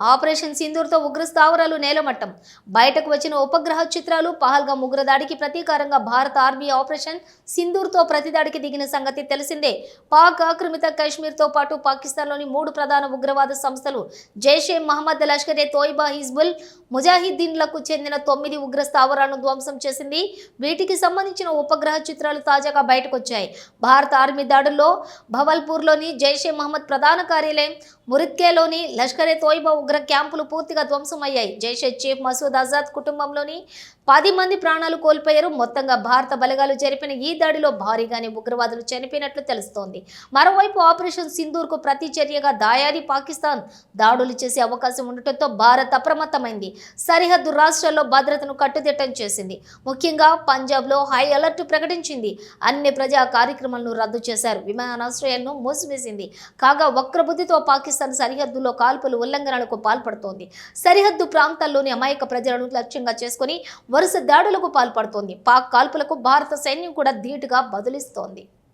Operation సింధూర్తో ఉగ్ర స్థావరాలు నేలమట్టం. బయటకు వచ్చిన ఉపగ్రహ చిత్రాలు పహల్గా ఉగ్రదాడికి ప్రతీకారంగా భారత ఆర్మీ ఆపరేషన్ సింధూర్తో ప్రతిదాడికి దిగిన సంగతి తెలిసిందే. పాక్ ఆక్రమిత కాశ్మీర్తో పాటు పాకిస్తాన్లోని మూడు ప్రధాన ఉగ్రవాద సంస్థలు జైషే మహమ్మద్ లష్కర్ ఏ తోయిబా హిజ్బుల్ ముజాహిద్దీన్లకు చెందిన తొమ్మిది ఉగ్ర స్థావరాలను ధ్వంసం చేసింది. వీటికి సంబంధించిన ఉపగ్రహ చిత్రాలు తాజాగా బయటకొచ్చాయి. భారత ఆర్మీ దాడుల్లో భవల్పూర్లోని జైషే మహమ్మద్ ప్రధాన కార్యాలయం మురిత్కేలోని లష్కరే తోయిబా ఉగ్ర క్యాంపులు పూర్తిగా ధ్వంసమయ్యాయి. జైషే చీఫ్ మసూద్ ఆజాద్ కుటుంబంలోని పది మంది ప్రాణాలు కోల్పోయారు. మొత్తంగా భారత బలగాలు జరిపిన ఈ దాడిలో భారీగానే ఉగ్రవాదులు చనిపోయినట్లు తెలుస్తోంది. మరోవైపు ఆపరేషన్ సింధూర్కు ప్రతిచర్యగా దాయాది పాకిస్తాన్ దాడులు చేసే అవకాశం ఉండటంతో భారత్ అప్రమత్తమైంది. సరిహద్దు రాష్ట్రాల్లో భద్రతను కట్టుదిట్టం చేసింది. ముఖ్యంగా పంజాబ్లో హై అలర్ట్ ప్రకటించింది. అన్ని ప్రజా కార్యక్రమాలను రద్దు చేశారు. విమానాశ్రయాలను మూసివేసింది. కాగా వక్రబుద్ధితో పాకిస్తాన్ సరిహద్దులో కాల్పులు ఉల్లంఘనలకు పాల్పడుతోంది. సరిహద్దు ప్రాంతాల్లోని అమాయక ప్రజలను లక్ష్యంగా చేసుకుని వరుస దాడులకు పాల్పడుతోంది. పాక్ కాల్పులకు భారత సైన్యం కూడా ధీటుగా బదులిస్తోంది.